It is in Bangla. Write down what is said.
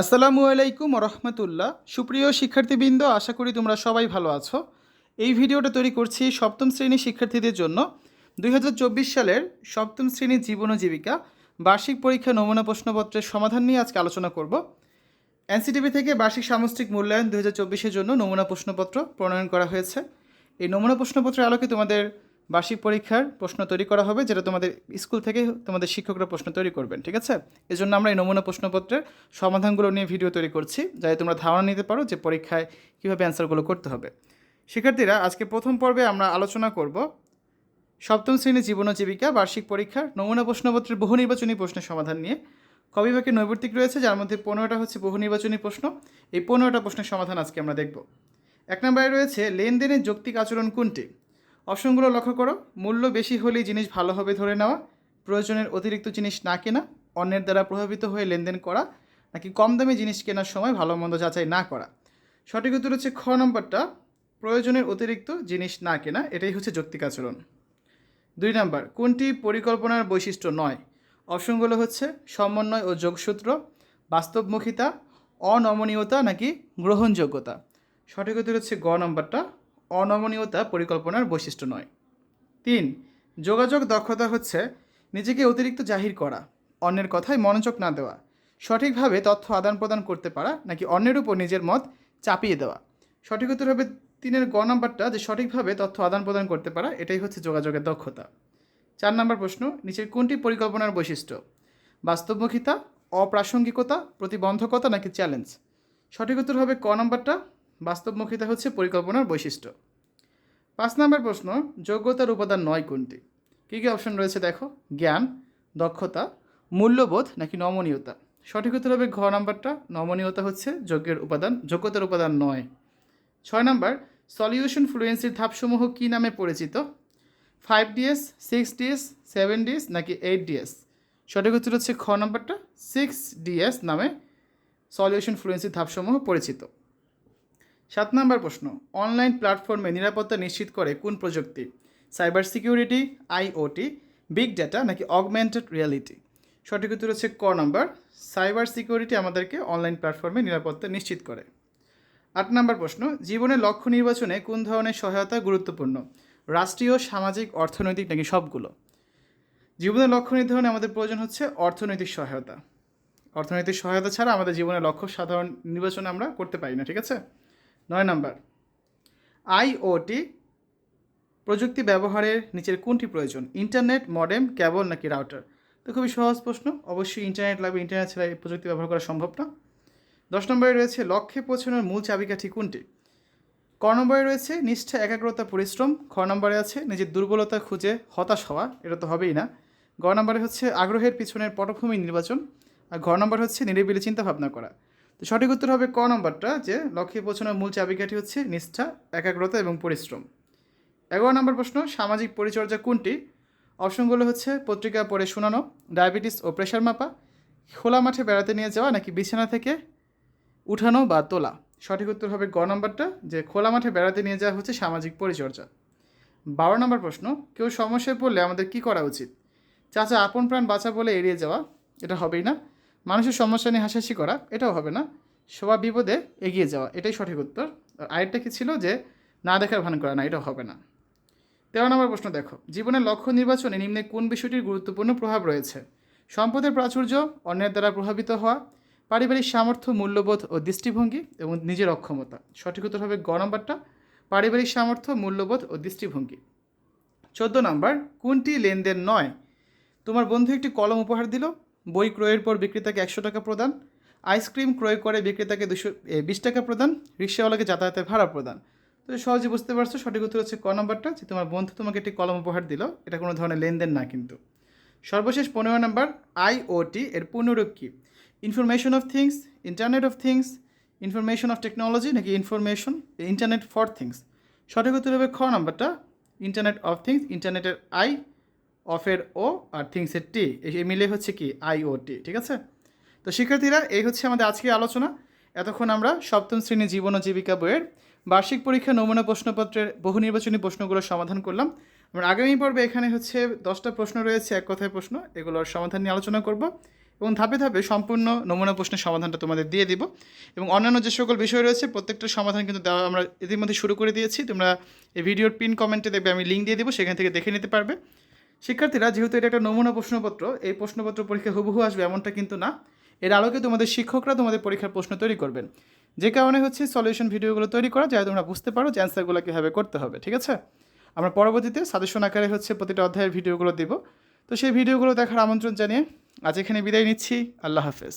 আসসালামু আলাইকুম রহমতুল্লাহ সুপ্রিয় শিক্ষার্থীবৃন্দ, আশা করি তোমরা সবাই ভালো আছো। এই ভিডিওটা তৈরি করছি সপ্তম শ্রেণির শিক্ষার্থীদের জন্য। দুই হাজার চব্বিশ সালের সপ্তম শ্রেণির জীবন ও জীবিকা, বার্ষিক পরীক্ষা নমুনা প্রশ্নপত্রের সমাধান নিয়ে আজকে আলোচনা করব। এনসিটিভি থেকে বার্ষিক সামষ্টিক মূল্যায়ন দু হাজার জন্য নমুনা প্রশ্নপত্র প্রণয়ন করা হয়েছে। এই নমুনা প্রশ্নপত্রের আলোকে তোমাদের বার্ষিক পরীক্ষার প্রশ্ন তৈরি করা হবে, যেটা তোমাদের স্কুল থেকে তোমাদের শিক্ষকরা প্রশ্ন তৈরি করবেন, ঠিক আছে? এজন্য আমরা এই নমুনা প্রশ্নপত্রের সমাধানগুলো নিয়ে ভিডিও তৈরি করছি, যাতে তোমরা ধারণা নিতে পারো যে পরীক্ষায় কীভাবে অ্যান্সারগুলো করতে হবে। শিক্ষার্থীরা, আজকে প্রথম পর্বে আমরা আলোচনা করব সপ্তম শ্রেণির জীবন জীবিকা বার্ষিক পরীক্ষার নমুনা প্রশ্নপত্রের বহু নির্বাচনী প্রশ্নের সমাধান নিয়ে। কবিভাগে নৈবর্তিক রয়েছে, যার মধ্যে পনেরোটা হচ্ছে বহু নির্বাচনী প্রশ্ন, এই পনেরোটা প্রশ্নের সমাধান আজকে আমরা দেখব। এক নম্বরে রয়েছে, লেনদেনের যৌক্তিক আচরণ কোনটি? অপশনগুলো লক্ষ্য করো। মূল্য বেশি হলেই জিনিস ভালো হবে ধরে নেওয়া। প্রয়োজনের অতিরিক্ত জিনিস না কেনা, অন্যের দ্বারা প্রভাবিত হয়ে লেনদেন করা, নাকি কম দামে জিনিস কেনার সময় ভালো মন্দ যাচাই না করা। সঠিক উত্তর হচ্ছে খ নম্বরটা, প্রয়োজনের অতিরিক্ত জিনিস না কেনা, এটাই হচ্ছে যৌক্তিক আচরণ। দুই নম্বর, কোনটি পরিকল্পনার বৈশিষ্ট্য নয়? অপশনগুলো হচ্ছে সমন্বয় ও যোগসূত্র, বাস্তবমুখিতা, অনমনীয়তা, নাকি গ্রহণযোগ্যতা। সঠিক উত্তর হচ্ছে গ নম্বরটা অনমনীয়তা পরিকল্পনার বৈশিষ্ট্য নয়। তিন, যোগাযোগ দক্ষতা হচ্ছে নিজেকে অতিরিক্ত জাহির করা, অন্যের কথায় মনোযোগ না দেওয়া, সঠিকভাবে তথ্য আদান প্রদান করতে পারা নাকি অন্যের উপর নিজের মত চাপিয়ে দেওয়া। সঠিক উত্তর হবে তিনের গ নাম্বারটা, যে সঠিকভাবে তথ্য আদান প্রদান করতে পারা, এটাই হচ্ছে যোগাযোগের দক্ষতা। চার নম্বর প্রশ্ন, নিচের কোনটি পরিকল্পনার বৈশিষ্ট্য? বাস্তবমুখিতা, অপ্রাসঙ্গিকতা, প্রতিবন্ধকতা নাকি চ্যালেঞ্জ? সঠিক উত্তর হবে ক নম্বরটা বাস্তবমুখিতা হচ্ছে পরিকল্পনার বৈশিষ্ট্য। পাঁচ নম্বর প্রশ্ন, যোগ্যতার উপাদান নয় কোনটি? কী কী অপশন রয়েছে দেখো? জ্ঞান, দক্ষতা, মূল্যবোধ নাকি নমনীয়তা? সঠিক উত্তর হবে ঘ নাম্বারটা। নমনীয়তা হচ্ছে যোগ্যের উপাদান, যোগ্যতার উপাদান নয়। ছয় নম্বর, সলিউশন ফ্লুয়েন্সির ধাপসমূহ কী নামে পরিচিত? Five DS, six DS, seven DS নাকি এইট ডিএস? সঠিক উত্তর হচ্ছে খ নম্বরটা। সিক্স ডিএস নামে সলিউশন ফ্লুয়েন্সির ধাপসমূহ পরিচিত। সাত নম্বর প্রশ্ন, অনলাইন প্ল্যাটফর্মে নিরাপত্তা নিশ্চিত করে কোন প্রযুক্তি? Cyber security, IoT, big data নাকি অগমেন্টেড রিয়ালিটি? সঠিক উত্তর হচ্ছে ক নম্বর, সাইবার সিকিউরিটি আমাদেরকে অনলাইন প্ল্যাটফর্মে নিরাপত্তা নিশ্চিত করে। আট নম্বর প্রশ্ন জীবনের লক্ষ্য নির্বাচনে কোন ধরনের সহায়তা গুরুত্বপূর্ণ? রাষ্ট্রীয়, সামাজিক, অর্থনৈতিক নাকি সবগুলো? জীবনের লক্ষ্য নির্ধারণে আমাদের প্রয়োজন হচ্ছে অর্থনৈতিক সহায়তা। অর্থনৈতিক সহায়তা ছাড়া আমাদের জীবনের লক্ষ্য সাধারণ নির্বাচনে আমরা করতে পারি না, ঠিক আছে? নয় নাম্বার। আইওটি প্রযুক্তি ব্যবহারের নিচের কোনটি প্রয়োজন? ইন্টারনেট, মডেম কেবল নাকি রাউটার? তো খুবই সহজ প্রশ্ন। অবশ্যই ইন্টারনেট লাগবে, ইন্টারনেট ছাড়া এই প্রযুক্তি ব্যবহার করা সম্ভব না। দশ নম্বরে রয়েছে, লক্ষ্যে পৌঁছানোর মূল চাবিকাঠি কোনটি? ক নম্বরে রয়েছে, নিষ্ঠা, একাগ্রতা, পরিশ্রম। খ নম্বরে আছে, নিজের দুর্বলতা খুঁজে হতাশ হওয়া। এটা তো হবেই না। গ নম্বরে হচ্ছে, আগ্রহের পিছনের পটভূমি নির্বাচন। আর ঘ নম্বর হচ্ছে, নিরিবিলি চিন্তা ভাবনা করা। তো সঠিক উত্তর হবে ক নম্বরটা, যে লক্ষ্যে পৌঁছানোর মূল চাবিকাঠি হচ্ছে নিষ্ঠা, একাগ্রতা এবং পরিশ্রম। এগারো নম্বর প্রশ্ন, সামাজিক পরিচর্যা কোনটি? অপশনগুলো হচ্ছে পত্রিকা পড়ে শোনানো, ডায়াবেটিস ও প্রেশার মাপা, খোলা মাঠে বেড়াতে নিয়ে যাওয়া নাকি বিছানা থেকে উঠানো বা তোলা? সঠিক উত্তর হবে গ নম্বরটা, যে খোলা মাঠে বেড়াতে নিয়ে যাওয়া হচ্ছে সামাজিক পরিচর্যা। বারো নম্বর প্রশ্ন, কেউ সমস্যায় পড়লে আমাদের কি করা উচিত? চাচা, আপন প্রাণ বাঁচা বলে এড়িয়ে যাওয়া, এটা হবেই না। মানুষের সমস্যা নিয়ে হাসাহাসি করা, এটাও হবে না। সবার বিপদে এগিয়ে যাওয়া, এটাই সঠিক উত্তর। আর আরেকটা কি ছিল যে, না দেখার ভান করা না, এটাও হবে না। তেরো নম্বর প্রশ্ন দেখো। জীবনের লক্ষ্য নির্বাচনে নিম্নে কোন বিষয়টির গুরুত্বপূর্ণ প্রভাব রয়েছে? সম্পদের প্রাচুর্য, অন্যের দ্বারা প্রভাবিত হওয়া, পারিবারিক সামর্থ্য, মূল্যবোধ ও দৃষ্টিভঙ্গি এবং নিজের অক্ষমতা। সঠিক উত্তর হবে গ নম্বরটা, পারিবারিক সামর্থ্য, মূল্যবোধ ও দৃষ্টিভঙ্গি। চোদ্দ নম্বর, কোনটি লেনদেন নয়? তোমার বন্ধু একটি কলম উপহার দিল বই ক্রয়ের পর বিক্রেতাকে একশো টাকা প্রদান, আইসক্রিম ক্রয় করে বিক্রেতাকে দুশো বিশ টাকা প্রদান, রিক্সাওয়ালাকে যাতায়াতের ভাড়া প্রদান। তো সহজে বুঝতে পারছ, সঠিক উত্তর হচ্ছে ক নম্বরটা, যে তোমার বন্ধু তোমাকে একটি কলম উপহার দিল। এটা কোনো ধরনের লেনদেন না কিন্তু। সর্বশেষ পনেরো নম্বর আইওটি এর পূর্ণরূপ কী information of things internet of things information of technology নাকি ইনফরমেশন ইন্টারনেট ফর থিংস সঠিক উত্তর হবে খ নম্বরটা ইন্টারনেট অফ থিংস ইন্টারনেটের আই অফের ও আর থিংসের টি, এই মিলে হচ্ছে কি আইওটি ঠিক আছে? তো শিক্ষার্থীরা, এই হচ্ছে আমাদের আজকের আলোচনা। এতক্ষণ আমরা সপ্তম শ্রেণি জীবন ও জীবিকা বইয়ের বার্ষিক পরীক্ষা নমুনা প্রশ্নপত্রের বহু নির্বাচনী প্রশ্নগুলোর সমাধান করলাম। আমরা আগামী পর্বে এখানে হচ্ছে দশটা প্রশ্ন রয়েছে, এক কথায় প্রশ্ন, এগুলোর সমাধান নিয়ে আলোচনা করব এবং ধাপে ধাপে সম্পূর্ণ নমুনা প্রশ্নের সমাধানটা তোমাদের দিয়ে দিব। এবং অন্যান্য যে সকল বিষয় রয়েছে, প্রত্যেকটা সমাধান কিন্তু দেওয়া আমরা ইতিমধ্যে শুরু করে দিয়েছি। তোমরা এই ভিডিওর পিন কমেন্টে দেখবে, আমি লিঙ্ক দিয়ে দেবো, সেখান থেকে দেখে নিতে পারবে। শিক্ষার্থীরা, যেহেতু এটা একটা নমুনা প্রশ্নপত্র, এই প্রশ্নপত্র পরীক্ষা হুবহু আসবে এমনটা কিন্তু না। এর আলোকে তোমাদের শিক্ষকরা তোমাদের পরীক্ষার প্রশ্ন তৈরি করবেন। যে কারণে হচ্ছে সলিউশন ভিডিওগুলো তৈরি করা, যাতে তোমরা বুঝতে পারো যে অ্যান্সারগুলো কীভাবে করতে হবে, ঠিক আছে? আমরা পরবর্তীতে সাজেশন আকারে হচ্ছে প্রতিটা অধ্যায়ের ভিডিওগুলো দিব। তো সেই ভিডিওগুলো দেখার আমন্ত্রণ জানিয়ে আজ এখানে বিদায় নিচ্ছি। আল্লাহ হাফেজ।